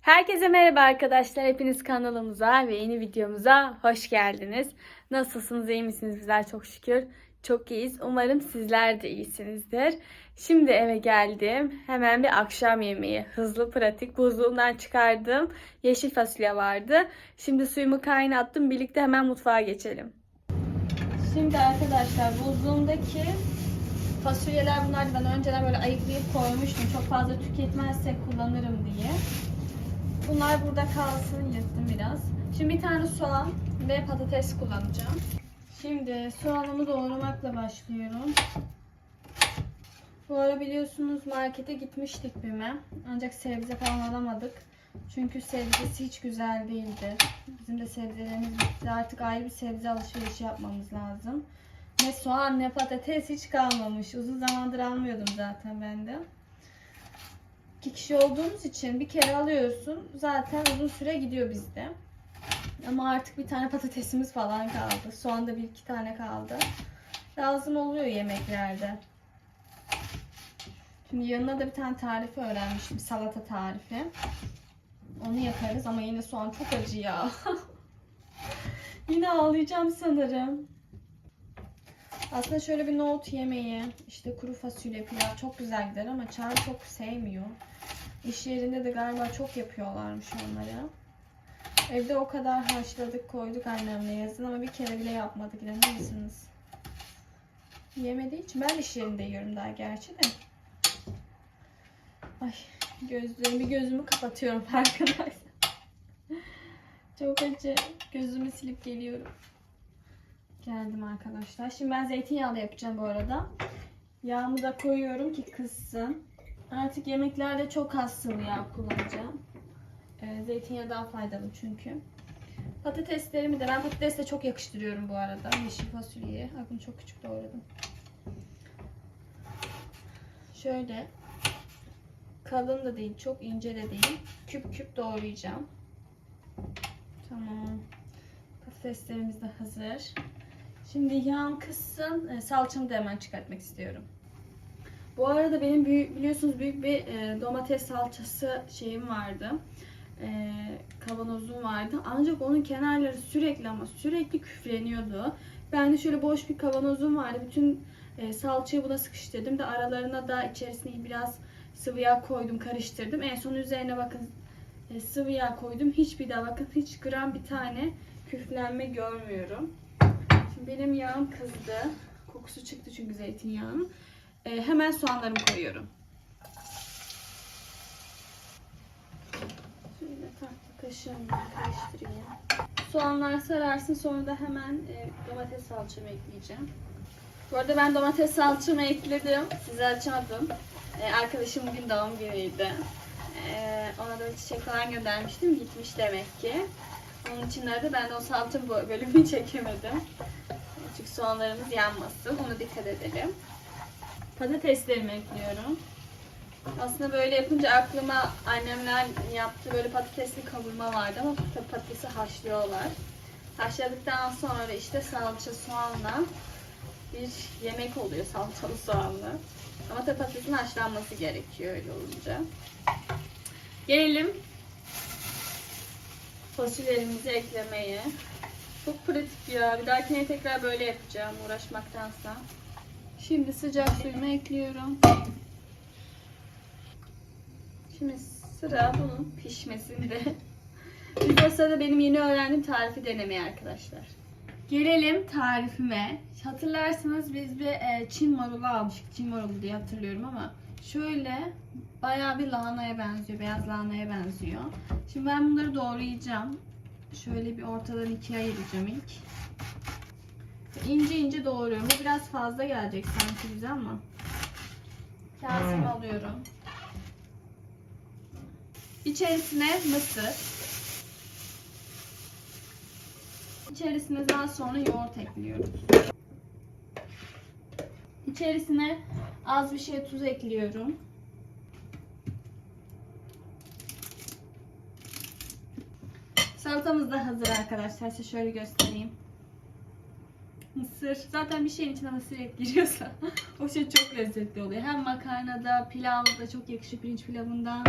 Herkese merhaba arkadaşlar. Hepiniz kanalımıza ve yeni videomuza hoş geldiniz. Nasılsınız? iyi misiniz? Bizler çok şükür çok iyiyiz. Umarım sizler de iyisinizdir. Şimdi eve geldim. Hemen bir akşam yemeği. Hızlı, pratik. Buzluğumdan çıkardım. Yeşil fasulye vardı. Şimdi suyumu kaynattım. Birlikte hemen mutfağa geçelim. Şimdi arkadaşlar buzluğumdaki fasulyeler bunlar ben önceden böyle ayıklayıp koymuştum. Çok fazla tüketmezsek kullanırım diye. Bunlar burada kalsın yırttım biraz. Şimdi bir tane soğan ve patates kullanacağım. Şimdi soğanımı doğramakla başlıyorum. Bu ara biliyorsunuz markete gitmiştik BİM'e. Ancak sebze falan alamadık. Çünkü sebzesi hiç güzel değildi. Bizim de sebzelerimiz bitti. Artık ayrı bir sebze alışverişi yapmamız lazım. Ne soğan ne patates hiç kalmamış. Uzun zamandır almıyordum zaten ben de. İki kişi olduğumuz için bir kere alıyorsun. Zaten uzun süre gidiyor bizde. Ama artık bir tane patatesimiz falan kaldı. Soğan da bir iki tane kaldı. Lazım oluyor yemeklerde. Şimdi yanına da bir tane tarifi öğrenmiştim. Salata tarifi. Onu yaparız ama yine soğan çok acı ya. yine ağlayacağım sanırım. Aslında şöyle bir nohut yemeği, işte kuru fasulye pilav çok güzel gider ama Çağrı çok sevmiyor. İş yerinde de galiba çok yapıyorlarmış onları. Evde o kadar haşladık koyduk annemle yazın ama bir kere bile yapmadık inanır mısınız? Yemediği için ben iş yerinde yiyorum daha gerçi de. Ay bir gözümü kapatıyorum arkadaşlar. Çok acı. Gözümü silip geliyorum. Geldim arkadaşlar. Şimdi ben zeytinyağlı yapacağım bu arada. Yağımı da koyuyorum ki kızsın. Artık yemeklerde çok az sıvı yağ kullanacağım. Ee, zeytinyağı daha faydalı çünkü. Patateslerimi de ben patatesle çok yakıştırıyorum bu arada. Yeşil fasulyeyi. Ay çok küçük doğradım. Şöyle kalın da değil, çok ince de değil. Küp küp doğrayacağım. Tamam. Patateslerimiz de hazır. Şimdi yağım kızsın. E, Salçamı da hemen çıkartmak istiyorum. Bu arada benim büyük, biliyorsunuz büyük bir e, domates salçası şeyim vardı. E, kavanozum vardı. Ancak onun kenarları sürekli ama sürekli küfleniyordu. Ben de şöyle boş bir kavanozum vardı. Bütün e, salçayı buna sıkıştırdım. da aralarına da içerisine biraz sıvı yağ koydum, karıştırdım. En son üzerine bakın e, sıvı yağ koydum. Hiçbir daha bakın hiç gram bir tane küflenme görmüyorum. Şimdi benim yağım kızdı. Kokusu çıktı çünkü zeytinyağının. Ee, hemen soğanlarımı koyuyorum. Şöyle tatlı kaşığımla karıştırayım. Soğanlar sararsın sonra da hemen e, domates salçamı ekleyeceğim. Bu arada ben domates salçamı ekledim. Size açamadım. Ee, arkadaşım bugün doğum günüydü. Ee, ona da bir çiçek falan göndermiştim. Gitmiş demek ki. Onun için de ben de o salça bölümünü çekemedim. Çünkü soğanlarımız yanmasın. Ona dikkat edelim. Patateslerimi ekliyorum. Aslında böyle yapınca aklıma annemler yaptığı böyle patatesli kavurma vardı ama tabii patatesi haşlıyorlar. Haşladıktan sonra işte salça soğanla bir yemek oluyor salçalı soğanlı. Ama tabii patatesin haşlanması gerekiyor öyle olunca. Gelelim fasulyelerimizi eklemeye. Çok pratik ya. Bir dahakine tekrar böyle yapacağım uğraşmaktansa. Şimdi sıcak suyumu ekliyorum. Şimdi sıra bunun pişmesinde. Biz o sırada benim yeni öğrendiğim tarifi denemeye arkadaşlar. Gelelim tarifime. Hatırlarsınız biz bir e, Çin marulu almıştık. Çin marulu diye hatırlıyorum ama şöyle bayağı bir lahanaya benziyor. Beyaz lahanaya benziyor. Şimdi ben bunları doğrayacağım. Şöyle bir ortadan ikiye ayıracağım ilk. İnce ince doğruyorum. Bu biraz fazla gelecek sanki bize ama. Kasemi alıyorum. İçerisine mısır. İçerisine daha sonra yoğurt ekliyoruz. İçerisine az bir şey tuz ekliyorum. Salatamız da hazır arkadaşlar. Size şöyle göstereyim. Mısır. Zaten bir şeyin içine mısır et giriyorsa o şey çok lezzetli oluyor. Hem makarnada, pilavda çok yakışıyor. Pirinç pilavında.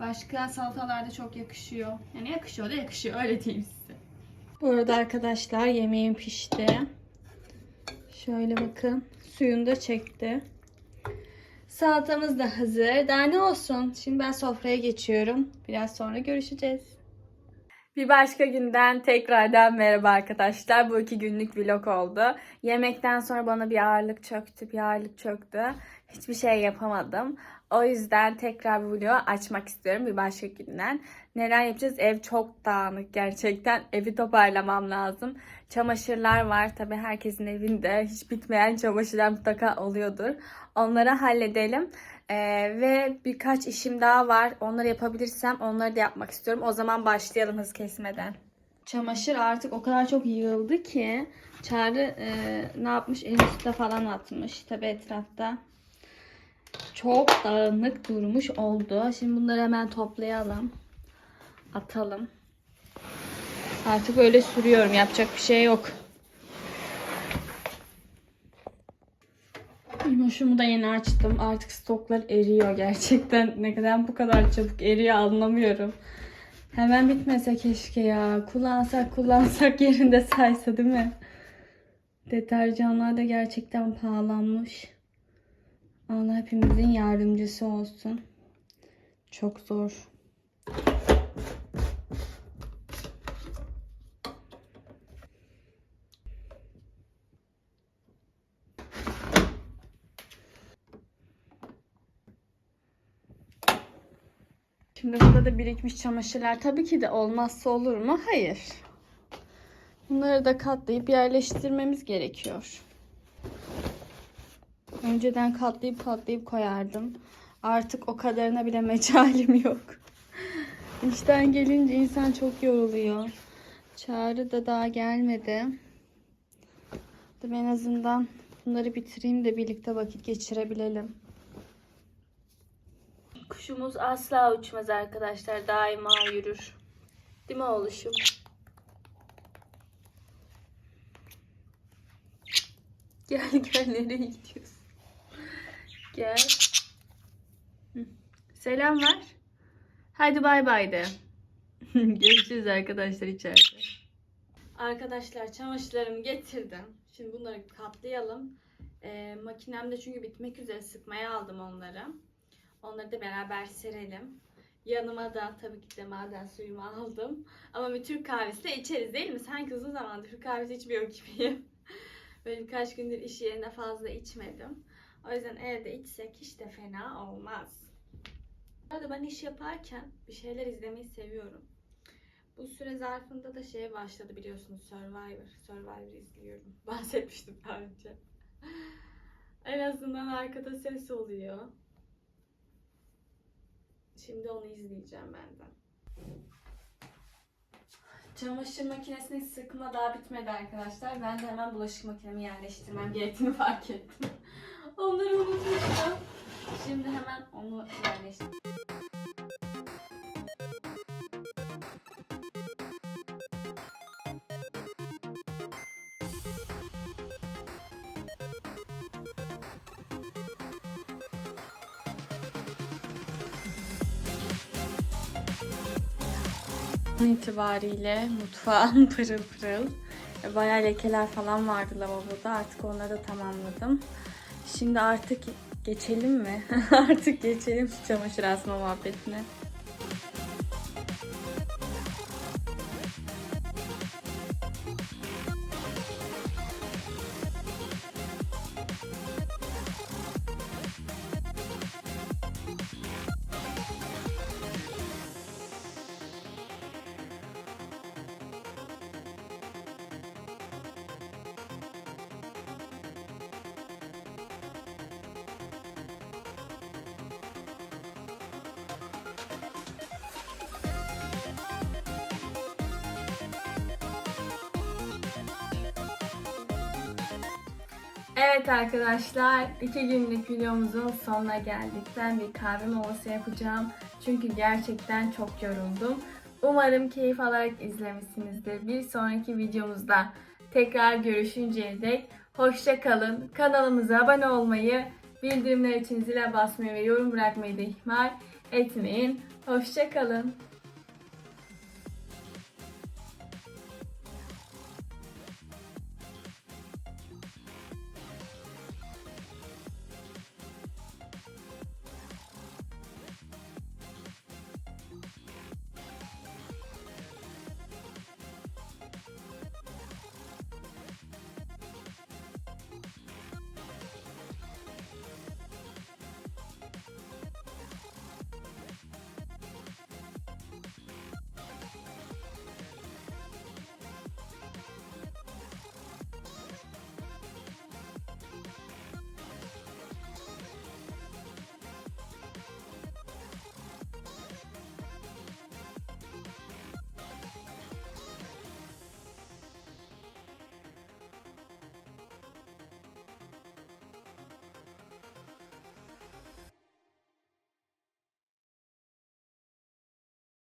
Başka salatalarda çok yakışıyor. Yani yakışıyor da yakışıyor. Öyle diyeyim. Bu arada arkadaşlar yemeğim pişti. Şöyle bakın. Suyunu da çekti. Salatamız da hazır. Daha ne olsun? Şimdi ben sofraya geçiyorum. Biraz sonra görüşeceğiz. Bir başka günden tekrardan merhaba arkadaşlar. Bu iki günlük vlog oldu. Yemekten sonra bana bir ağırlık çöktü, bir ağırlık çöktü. Hiçbir şey yapamadım. O yüzden tekrar bu vlogu açmak istiyorum bir başka günden. Neler yapacağız? Ev çok dağınık gerçekten. Evi toparlamam lazım. Çamaşırlar var. Tabii herkesin evinde hiç bitmeyen çamaşırlar mutlaka oluyordur. Onları halledelim. Ee, ve birkaç işim daha var. Onları yapabilirsem onları da yapmak istiyorum. O zaman başlayalım hız kesmeden. Çamaşır artık o kadar çok yığıldı ki Çağrı e, ne yapmış? En üstte falan atmış. Tabi etrafta. Çok dağınık durmuş oldu. Şimdi bunları hemen toplayalım. Atalım. Artık böyle sürüyorum. Yapacak bir şey yok. Yumuşumu da yeni açtım. Artık stoklar eriyor gerçekten. Ne kadar bu kadar çabuk eriyor anlamıyorum. Hemen bitmese keşke ya. Kullansak kullansak yerinde saysa değil mi? Deterjanlar da gerçekten pahalanmış. Allah hepimizin yardımcısı olsun. Çok zor. Şimdi burada da birikmiş çamaşırlar. Tabii ki de olmazsa olur mu? Hayır. Bunları da katlayıp yerleştirmemiz gerekiyor. Önceden katlayıp katlayıp koyardım. Artık o kadarına bile mecalim yok. İşten gelince insan çok yoruluyor. Çağrı da daha gelmedi. En azından bunları bitireyim de birlikte vakit geçirebilelim. Kuşumuz asla uçmaz arkadaşlar. Daima yürür. Değil mi oğluşum? Gel gel nereye gidiyorsun? Gel. Selam ver. Hadi bay bay de. Görüşürüz arkadaşlar içeride. Arkadaşlar çamaşırlarımı getirdim. Şimdi bunları katlayalım. Ee, makinemde çünkü bitmek üzere sıkmaya aldım onları. Onları da beraber serelim. Yanıma da tabii ki de maden suyumu aldım. Ama bir Türk kahvesi de içeriz değil mi? Sanki uzun zamandır Türk kahvesi içmiyor gibiyim. Böyle birkaç gündür iş yerinde fazla içmedim. O yüzden evde içsek hiç de fena olmaz. Bu arada ben iş yaparken bir şeyler izlemeyi seviyorum. Bu süre zarfında da şeye başladı biliyorsunuz Survivor. Survivor izliyorum. Bahsetmiştim daha önce. en azından arkada ses oluyor. Şimdi onu izleyeceğim ben de. Çamaşır makinesini sıkma daha bitmedi arkadaşlar. Ben de hemen bulaşık makinemi yerleştirmem gerektiğini fark ettim. Onları unutmuştum. Şimdi hemen onu yerleştireyim. İtibariyle mutfağım pırıl pırıl. Bayağı lekeler falan vardı lavaboda. Artık onları da tamamladım. Şimdi artık geçelim mi? artık geçelim çamaşır asma muhabbetine. Evet arkadaşlar, iki günlük videomuzun sonuna geldik. Ben bir kahve molası yapacağım. Çünkü gerçekten çok yoruldum. Umarım keyif alarak izlemişsinizdir. Bir sonraki videomuzda tekrar görüşünceye dek hoşça kalın. Kanalımıza abone olmayı, bildirimler için zile basmayı ve yorum bırakmayı da ihmal etmeyin. Hoşça kalın.